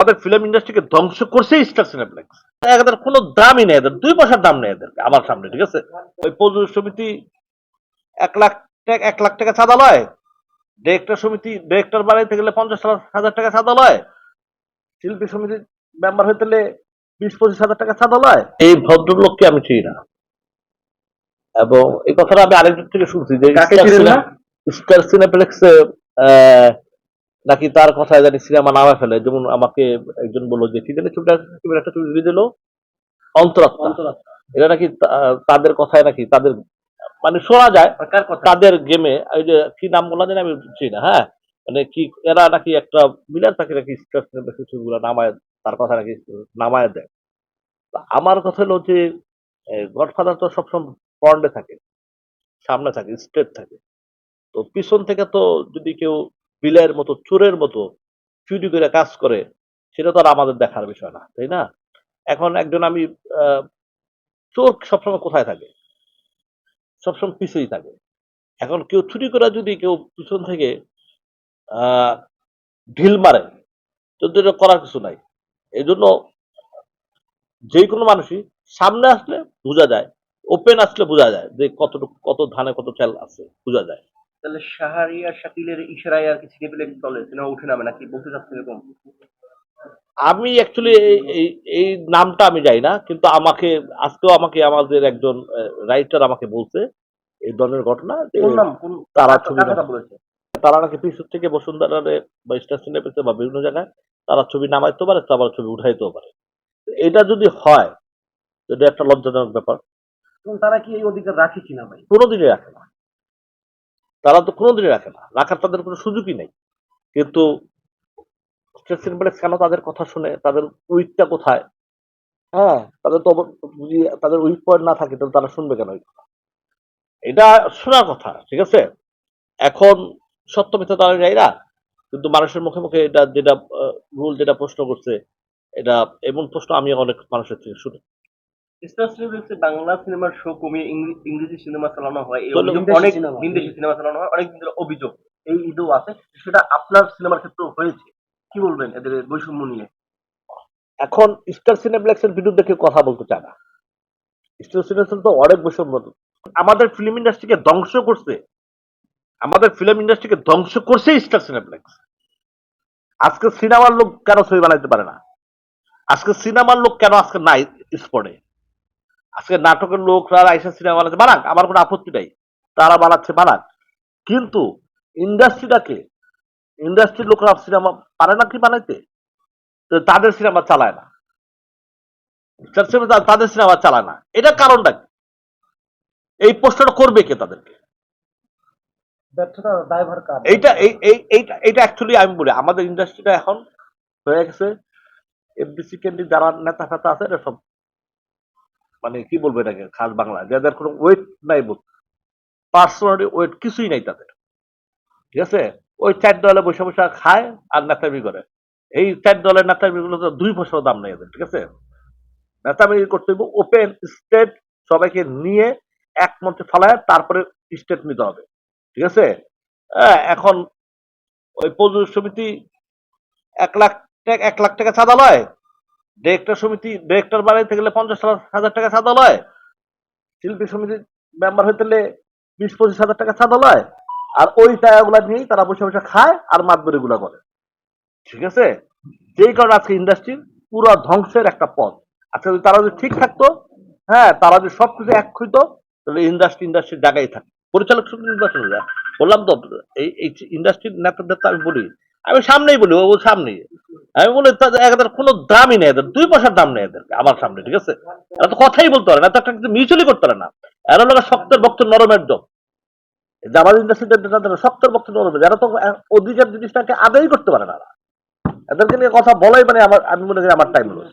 আমাদের ফিল্ম ইন্ডাস্ট্রিকে ধ্বংস করছে স্টার সিনেপ্লেক্স এদের কোনো দামই নেই এদের দুই পয়সার দাম নেই এদের আমার সামনে ঠিক আছে? ওই প্রযোজক সমিতি এক লাখ টাকা এক লাখ টাকা চাঁদা লয় ডিরেক্টর সমিতি ডিরেক্টর বাড়াইতে গেলে পঞ্চাশ হাজার টাকা চাঁদা লয় শিল্পী সমিতির মেম্বার হইতে গেলে বিশ পঁচিশ হাজার টাকা চাঁদা লয়। এই ভদ্রলোককে আমি চিনি না। এবং এই কথাটা আমি আরেকজন থেকে শুনছি যে? স্টার সিনেপ্লেক্স নাকি তার কথায় জানি সিনেমা নামা ফেলে। যেমন আমাকে একজন বলল যে কি জানি ছবিটা একটা ছবি রিলিজ হলো অন্তরাত্মা। এটা নাকি তাদের কথায় নাকি তাদের মানে শোনা যায় তাদের গেমে ওই যে কি নাম বলা জানি আমি চিনি না হ্যাঁ? মানে কি এরা নাকি একটা মিলার থাকে নাকি ছবিগুলো নামায় তার কথা নাকি নামায় দেয়। তা আমার কথা হলো যে গডফাদার তো সবসময় ফ্রন্টে থাকে সামনে থাকে স্ট্রেট থাকে। তো পিছন থেকে তো যদি কেউ বিলের মতো, চোরের মতো চুরি করে কাজ করে, সেটা তো আর আমাদের দেখার বিষয় না, তাই না? এখন একজন আমি চোর সবসময় কোথায় থাকে? সবসময় পিছেই থাকে। এখন কেউ চুরি করে যদি কেউ পিছন থেকে ঢিল মারে, তো করার কিছু নাই। এই জন্য যে কোনো মানুষই সামনে আসলে বোঝা যায়, ওপেন আসলে বোঝা যায় যে কতটুকু, কত ধানে কত চাল আছে, বোঝা যায়। তাহলে শাহরিয়ার শাকিলের ইশারায় আর কি সিনেপ্লেক্স চলে সিনেমা উঠে নামে নাকি? বলতে চাচ্ছেন এরকম? আমি অ্যাকচুয়ালি এই এই নামটা আমি যাই না কিন্তু আমাকে আজকেও আমাকে আমাদের একজন রাইটার আমাকে বলছে এই ধরনের ঘটনা তারা কার ছবি তারা নাকি পিছন থেকে বসুন্ধরারে বা স্টার সিনেপ্লেক্সে বা বিভিন্ন জায়গায় তারা ছবি নামাইতে পারে তো আবার ছবি উঠাইতেও পারে। এটা যদি হয় এটা একটা লজ্জাজনক ব্যাপার। তারা কি এই অধিকার রাখে কিনা ভাই? কোনোদিনই রাখে না। তারা তো কোনোদিনই রাখে না। রাখার তাদের কোনো সুযোগই নেই। কিন্তু স্টেট কেন তাদের কথা শুনে, তাদের উইকটা কোথায়? হ্যাঁ তাদের তো যদি তাদের উইক পয়েন্ট না থাকে, তাহলে তারা শুনবে কেন ওই কথা? এটা শোনার কথা, ঠিক আছে? এখন সত্য মিথ্যা তারা যাই না। কিন্তু মানুষের মুখে মুখে এটা যেটা রুল যেটা প্রশ্ন করছে, এটা এমন প্রশ্ন আমি অনেক মানুষের থেকে শুনি। বাংলা সিনেমার শো কমিয়ে ইংরেজি সিনেমা চালানো হয়। এই অভিযোগ অনেক বিদেশি সিনেমা চালানো হয় অনেক অভিযোগ। এই আছে সেটা আপনার সিনেমার ক্ষেত্রেও হয়েছে। কি বলবেন এদের বৈষম্য নিয়ে? এখন স্টার সিনেপ্লেক্সের বিরুদ্ধে কেউ কথা বলতে চায় না। স্টার সিনেপ্লেক্স তো অনেক বৈষম্য। আমাদের ফিল্ম ইন্ডাস্ট্রিকে ধ্বংস করছে। আমাদের ফিল্ম ইন্ডাস্ট্রিকে ধ্বংস করছে স্টার সিনেপ্লেক্স। আজকে সিনেমার লোক কেন ছবি বানাইতে পারে না? আজকে সিনেমার লোক কেন আজকে নাই স্পটে? আজকে নাটকের লোকরা আইসা সিনেমা বানাচ্ছে। বানাক আমার কোনো আপত্তি নাই। তারা বানাচ্ছে বানাক। কিন্তু ইন্ডাস্ট্রিটাকে ইন্ডাস্ট্রির লোকরা সিনেমা পারে না কি বানাইতে? তাদের সিনেমা চালায় না। তাদের সিনেমা চালায় না। এটা কারণটা কি? এই প্রশ্নটা করবে কে তাদেরকে? এইটা এই এই- এইটা অ্যাকচুয়ালি আমি বলি আমাদের ইন্ডাস্ট্রিটা এখন হয়ে গেছে। এফডিসি কেন্দ্রিক যারা নেতা ফেতা আছে এরা সব মানে কি বলব এটাকে খাস বাংলা যাদের কোনো ওয়েট নাই বোধ। পার্সোনালি ওয়েট কিছুই নাই তাদের। ঠিক আছে? ওই চার দলে বসে বসে খায় আর নেতামি করে। এই চার দলের নেতামি গুলো তো দুই বছর দাম নেই এদের ঠিক আছে? নেতামি করতে হবে ওপেন স্টেট সবাইকে নিয়ে এক মঞ্চে ফেলায় তারপরে স্টেট নিতে হবে। ঠিক আছে? হ্যাঁ, এখন ওই প্রযোজক সমিতি এক লাখ এক লাখ টাকা চাঁদা লয় ডিরেক্টর সমিতি ডিরেক্টর বাড়াইতে গেলে পঞ্চাশ হাজার টাকা চাঁদা লয় শিল্পী সমিতির মেম্বার হইতে গেলে বিশ, পঁচিশ হাজার টাকা চাঁদা লয় আর ওই টাকাগুলা নিয়েই তারা বসে বসে খায় আর মাতবরি গুলা করে। ঠিক আছে? যেই কারণে আজকে ইন্ডাস্ট্রি পুরো ধ্বংসের একটা পথ। আজকে যদি তারা যদি ঠিক থাকতো হ্যাঁ তারা যদি সবকিছু এক হইতো, তাহলে ইন্ডাস্ট্রি ইন্ডাস্ট্রির জায়গায় থাকতো। পরিচালক নির্বাচন বললাম তো, এই ইন্ডাস্ট্রির নেতাদের তো আমি বলি আমি সামনেই বলি, ও সামনেই। আমি বলি তাদের কোনো দামই নেই, এদের দুই পয়সার দাম নেই এদের আমার সামনে, ঠিক আছে? এরা তো কথাই বলতে পারে না একটা কিছু মিউচুয়ালি করতে পারে না। এরা লোক শক্তের বক্ত নরমের জব জামাল ইন্ডাস্ট্রিতে শক্তের বক্ত নরমের এরা তো অধিকার জিনিসটাকে আদায় করতে পারে না। এদেরকে নিয়ে কথা বলাই মানে আমার, আমি মনে করি আমার টাইম লস